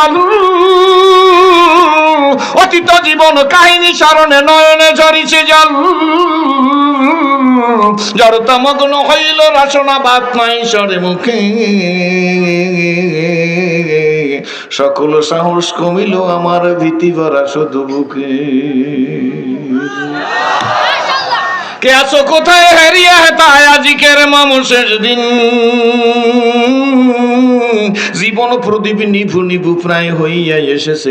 জল অতীত জীবন কাহিনী স্মরণে নয়নে ঝরিছে জল। জড়তা মগ্ন হইল বাত নাই সরে মুখে। সকল সাহস কমিল আমার ভীতি ভরা শুধু বুকে। কে আছো কোথায়? হারিয়া হেতায় আজিকের মামুষের দিন। জীবন প্রদীপ নিভু নিভু প্রায় হইয়া এসেছে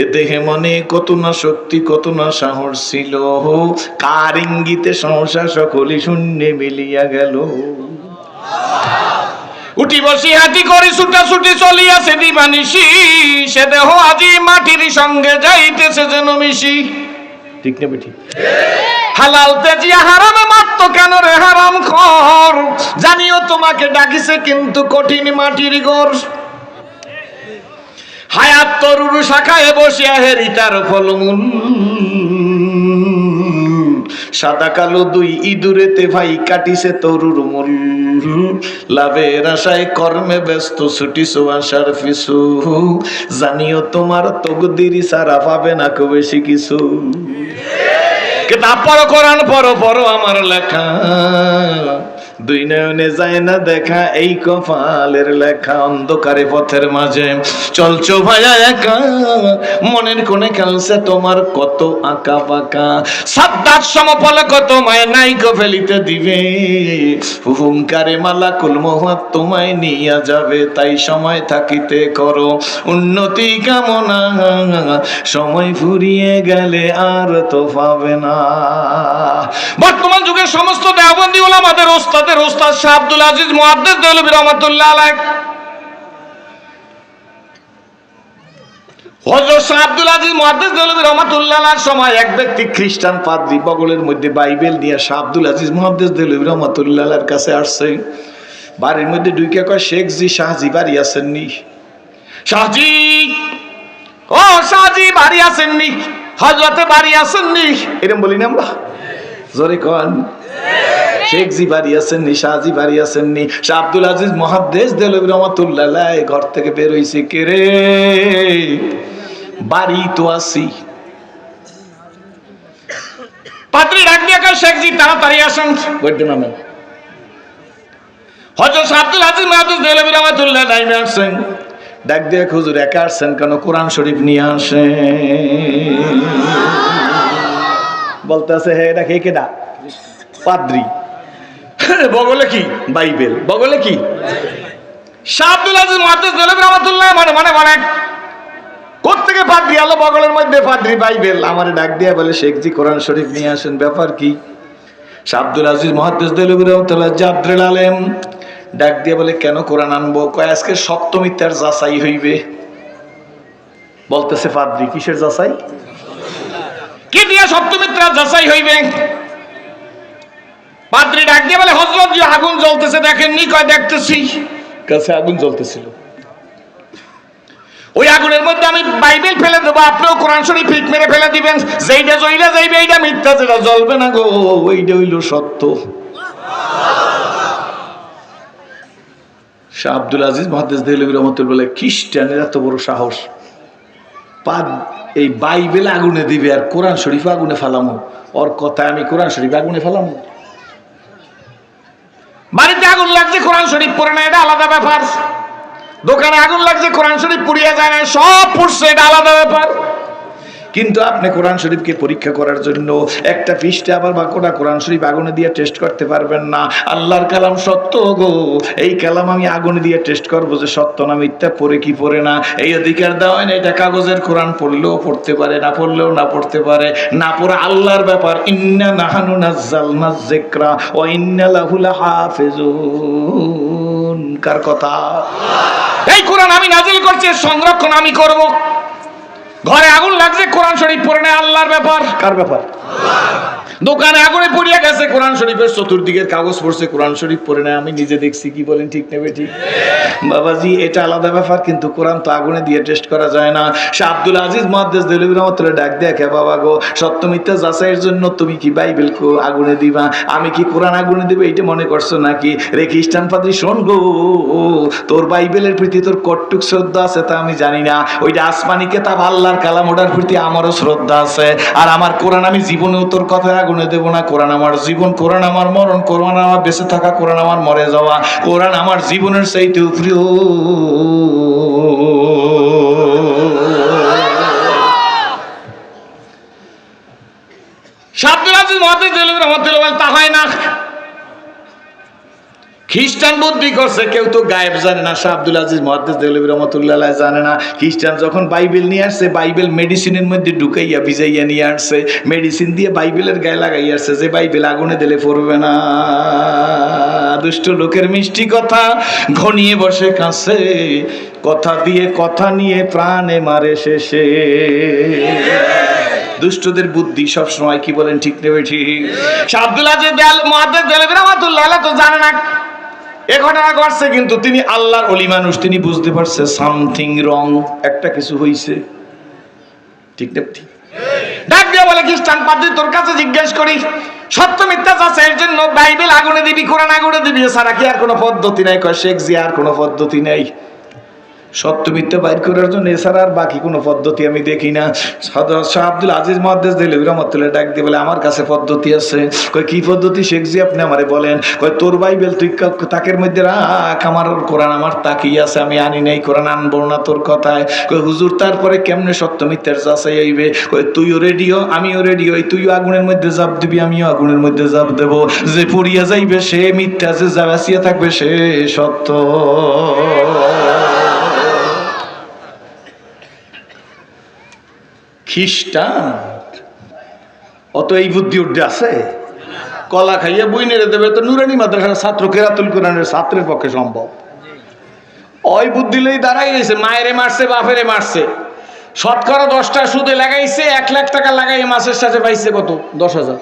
এ দেহে মনে কত না শক্তি কত না সাহস ছিল। কার ইঙ্গিতে সংসার সকলই শূন্যে মিলিয়া গেল। উঠি বসি হাতি করি ছুটা ছুটি চলিয়াছে দিবানিসি সে দেহ আজি মাটির সঙ্গে যাইতেছে যেন মিশি। ঠিক না বেঠি? হালাল তেজিয়া হারামে মাত্র কেন রে হারাম খর? জানিও তোমাকে ডাকিছে কিন্তু কঠিন মাটির গোর হায়াত তরুর শাখায় বসিয়া হেরি তার ফলমূল। সাদা কালো দুই ইঁদুরেতে ভাই কাটিছে তরুর মূল। লাভের আশায় কর্মে ব্যস্ত ছুটিছো আশার পিছু জানিও তোমার তকদিরি সারা পাবে না কেউ বেশি কিছু। কিতাব পড়ো কোরআন পড়ো পড়ো আমার লেখা। দুই নয়নে যায় না দেখা এই কপালের লেখা অন্ধকারে পথের মাঝে। চলছো ভাইয়া একা, মনের কোণে খেলছে তোমার কত আঁকা বাঁকা সাদ্দাত সমফল কত মায় নাইকো ফেলিতে দিবে। হুঙ্কারে মালা কুলমোহাত তোমায় নিয়া যাবে, তাই সময় থাকিতে করো। উন্নতি কামনা, সময় ফুরিয়ে গেলে আর তো পাবে না। বর্তমান যুগের সমস্ত দেওবন্দি হল আমাদের ওস্তাদ শাহ আব্দুল আজিজ মুহাদ্দিস দেওলভী রহমাতুল্লাহ হযরত শাহ আব্দুল আজিজ সময় এক ব্যক্তি খ্রিস্টান পাদ্রী বগলের মধ্যে বাইবেল নিয়ে শাহ আব্দুল আজিজ মুহাদ্দিস দেওলভী রহমাতুল্লাহ আলাইহির কাছে আসছে। বাড়ির মধ্যে ঢুকে কয় শেখ জি শাহজি বাড়ি আসেননি শাহজি, ও বাড়ি বাড়ি এরকম বলি না আমরা? জোরে কন। শেখ জি বাড়ি আসেননি শাহজি বাড়ি আসেননি শাহ আব্দুল আজিজ মহাদ্দেশ দেলবি রহমতুল্লাহ ঘর থেকে বের হইছে কে রে? বাড়ি তো আসি পাত্রী ডাক দিয়ে কয়, শেখ জি তাড়াতাড়ি আসেন। বৈদ্য নামে হজরত শাহ আব্দুল আজিজ মহাদ্দেশ দেলবি রহমতুল্লাহ নাইমে আসছেন ডাক দিয়ে হুজুর একা আসছেন কেন? কোরআন শরীফ নিয়ে আসে বলতে আছে হে এটা কে কেডা পাদ্রি। বগলে কি? বাইবেল। বগলে কি? শাহ আব্দুল আজিজ মুহাদ্দিস দলিব রহমাতুল্লাহ মানে মানে মানে। কোত্থেকে পাদ্রি আলো বগলের মধ্যে পাদ্রি বাইবেল? আমারে ডাক দিয়া বলে শেখজি কোরআন শরীফ নিয়ে আসেন ব্যাপার কি? শাহ আব্দুল আজিজ মুহাদ্দিস দলিব রহমাতুল্লাহ জাবদুল আলেম। ডাক দিয়ে বলে কেন কোরআন আনব? কয় আজকে যাচাই হইবে। বলতেছে পাদ্রি কিসের যাচাই? কি দিয়া মিথ্যার যাচাই হইবে? পাদ্রি ডাক দিয়ে বলে হজরত যে আগুন জ্বলতেছে দেখেন দেখেননি কয় দেখতেছি। কাছে আগুন জ্বলতেছিল। ওই আগুনের মধ্যে আমি বাইবেল ফেলে দেবো আপনিও কোরআন শরীফ ফিট মেরে ফেলে দিবেন। যেইটা জ্বইলা যাইবে এইটা মিথ্যা যেটা জ্বলবে না গো ওইটা হইল সত্য। শাহ আব্দুল আজিজ মহাদেশ দেহলবী রহমতুল বলে খ্রিস্টানের এত বড় সাহস। পাদ এই বাইবেল আগুনে দিবে আর কোরআন শরীফ আগুনে ফেলামো। ওর কথায় আমি কোরআন শরীফ আগুনে ফেলামো। বাড়িতে আগুন লাগছে, কোরআন শরীফ পড়ে না, এটা আলাদা ব্যাপার। দোকানে আগুন লাগছে, কোরআন শরীফ পুড়িয়ে যায় না, সব পুড়ছে, এটা আলাদা ব্যাপার। কিন্তু আপনি কোরআন শরীফকে পরীক্ষা করার জন্য একটা পৃষ্ঠে আবার বা কোটা কোরআন শরীফ আগুনে দিয়ে টেস্ট করতে পারবেন না। আল্লাহর কালাম সত্য গো। এই কালাম আমি আগুনে দিয়ে টেস্ট করব যে সত্য না মিথ্যা, পড়ে কি পড়ে না? এই অধিকার দেওয়া হয় না, এটা কাগজের কোরআন, পড়লেও পড়তে পারে, না পড়লেও না পড়তে পারে। না পড়ে আল্লাহর ব্যাপার। ইন্না নাহানু নাজ্জালনা যিকরা ও ইন্না লাহু লাহাফিজুন। কার কথা? এই কোরআন আমি নাজিল করছি, সংরক্ষণ আমি করব। ঘরে আগুন লাগছে কোরআন শরীফ পড়ে নেয় আল্লাহর ব্যাপার। কার ব্যাপার? দোকানে আগুনে পড়িয়া গেছে, কোরআন শরীফের চতুর্দিকের কাগজ পড়ছে, কোরআন শরীফ পড়ে না আমি নিজে দেখছি, কি বলেন, ঠিক নেবে ঠিক? বাবাজি, এটা আলাদা ব্যাপার, কিন্তু কোরআন তো আগুনে দিয়ে টেস্ট করা যায় না। সে আব্দুল আজিজ মহাদ্দেশ দেলিবি রহমতুল্লাহ ডাক দেখে বাবা গো? সত্য মিথ্যা যাচাইয়ের জন্য তুমি কি বাইবেল আগুনে দিবা? আমি কি কোরআন আগুনে দিবে, এইটা মনে করছ নাকি? রে খ্রিস্টান পাদ্রী, শোন গো, তোর বাইবেলের প্রতি তোর কট্টুক শ্রদ্ধা আছে তা আমি জানি না। ওইটা আসমানি কেতাব, আল্লাহর কালাম, ওটার প্রতি আমারও শ্রদ্ধা আছে। আর আমার কোরআন আমি জীবনেও তোর কথা আগুনে দেব না, কোরআন আমার জীবন, কোরআন আমার মরণ, কোরআন আমার বেঁচে থাকা, কোরআন আমার মরে যাওয়া, কোরআন আমার জীবনের চাইতে প্রিয় শাব্দুল আজিজ মহাদিস রহমতুল্লাহ বলেন, তা হয় না খ্রিস্টান বুদ্ধি করছে, কেউ তো গায়েব জানে না। শাহ আব্দুল আজিজ মহাদ্দেস দেলবি রহমতুল্লাহ জানে না। খ্রিস্টান যখন বাইবেল নিয়ে আসছে, বাইবেল মেডিসিনের মধ্যে ঢুকাইয়া, ভিজাইয়া নিয়ে আসছে মেডিসিন দিয়ে বাইবেলের গায়ে লাগাই আসছে, যে বাইবেল আগুনে দিলে পড়বে না। দুষ্ট লোকের মিষ্টি কথা ঘনিয়ে বসে কাছে কথা দিয়ে কথা নিয়ে প্রাণে মারে শেষে। দুষ্টদের বুদ্ধি সব সময় কি বলেন ঠিক নেবে ঠিক? আব্দুল আজিজ মহাদ্দেস দেলবি রহমতুল্লাহ তো জানে না। এ ঘটনা ঘটছে কিন্তু তিনি আল্লাহর অলি মানুষ, তিনি বুঝতে পারছে সামথিং রং, একটা কিছু হইছে। ঠিক না ঠিক? ডাক দিয়ে বলে, খ্রিস্টান পাদ্রী, তোর কাছে জিজ্ঞেস করি, সত্য মিথ্যা চাষে এর জন্য বাইবেল আগুনে দিবি, কোরআন আগুনে দিবি সারা কি আর কোনো পদ্ধতি নাই? কয়, শেখ জি আর কোনো পদ্ধতি নাই। সত্য মিথ্যা বাইর করার জন্য এছাড়া আর বাকি কোনো পদ্ধতি আমি দেখি না। শাহ আব্দুল আজিজ মহাদ্দেশ দিলে রহমতুল্লাহ ডাক দিয়ে বলে, আমার কাছে পদ্ধতি আছে। কয়, কি পদ্ধতি শেখজি আপনি আমারে বলেন? কয়, তোর বাইবেল তুই তাকের মধ্যে রাখ, আমার কোরআন আমার তাকিয়ে আছে, আমি আনি নাই, কোরআন আনব না তোর কথায়। কয়, হুজুর, তারপরে কেমনে সত্য মিথ্যার যাচাই হইবে? কয়, তুইও রেডিও আমিও রেডিও তুইও আগুনের মধ্যে জাপ দিবি, আমিও আগুনের মধ্যে জাপ দেব। যে পড়িয়া যাইবে সে মিথ্যা, যে যাবাসিয়া থাকবে সে সত্য। খ্রিস্টান? অত এই বুদ্ধি উঠে আছে? কলা খাইয়া বই নেড়ে দেবে তো নুরানি মাদ্রাসার ছাত্র কেরাতুল কোরআনের ছাত্রের পক্ষে সম্ভব। ওই বুদ্ধি লই দাঁড়াই রয়েছে মায়েরে মারছে, বাপেরে মারছে। শতকরা দশটা সুদে লাগাইছে, এক লাখ টাকা লাগাই মাসের সাথে পাইছে কত? দশ হাজার।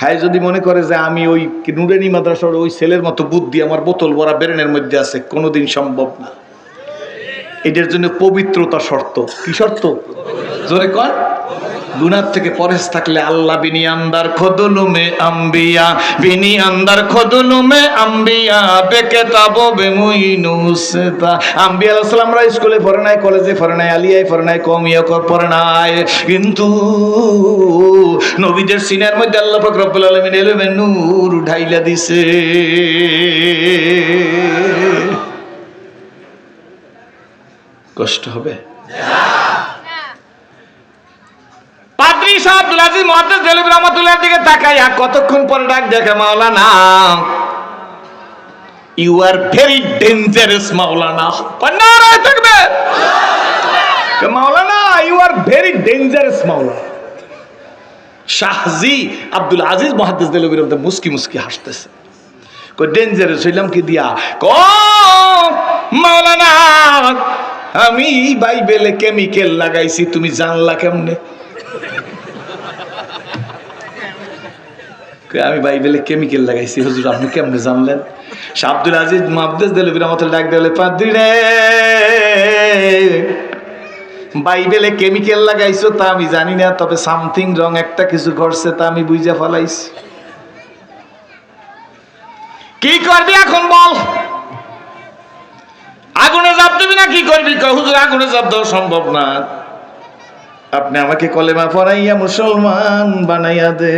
হ্যাঁ যদি মনে করে যে আমি ওই নুরানি মাদ্রাসার ওই ছেলের মতো বুদ্ধি আমার বোতল ভরা বেরেনের মধ্যে আছে, কোনোদিন সম্ভব না। এটার জন্য পবিত্রতা শর্ত। কি শর্ত? জোরে কর। গুনার থেকে পরেশ থাকলে আল্লাহ বিনি আন্দার খদলুমে আম্বিয়া। বিনি আন্দার খদলুমে আম্বিয়া। বেকে তাবো বেমুইনুসেতা আম্বিয়া আলাইহিস সালামরা স্কুলে পড়ে নাই, কলেজে পড়ে নাই, আলিয়ায় পড়ে নাই কমিয়া পড়ে নাই। কিন্তু নবীদের সিনার মধ্যে আল্লাহ পাক রব্বুল আলামিন এলেমে নূর ঢাইলা দিছে। কষ্ট হবে? পাদ্রি শাহজি আব্দুল আজিজ মহাদ্দেস দেলিব রহমতুল্লাহ মুস্কি মুস্কি হাসতেছে। ডেঞ্জারাস হইলাম কি দিয়া? ক মাওলানা, আমি বাইবেলে কেমিক্যাল লাগাইছি, তুমি জানলা কেমনে? আমি বাইবেলে কেমিক্যাল লাগাইছি। হুজুর, আপনি কেমনে জানলেন? আব্দুল আজিজ মাহবুদ দেলবির মতো ডাক দিলে পাদ্রি রে, বাইবেলে কেমিক্যাল লাগাইছো তা আমি জানি না, তবে সামথিং রং একটা কিছু ঘটছে তা আমি বুঝা ফেলাইছি। কি করবি এখন বল? আগুনে জাপ দিবি না, কি করবি? হুজুর, আগুনে জাপ দেওয়া সম্ভব না। আপনি আমাকে কলেমা পড়াইয়া মুসলমান বানাইয়া দে।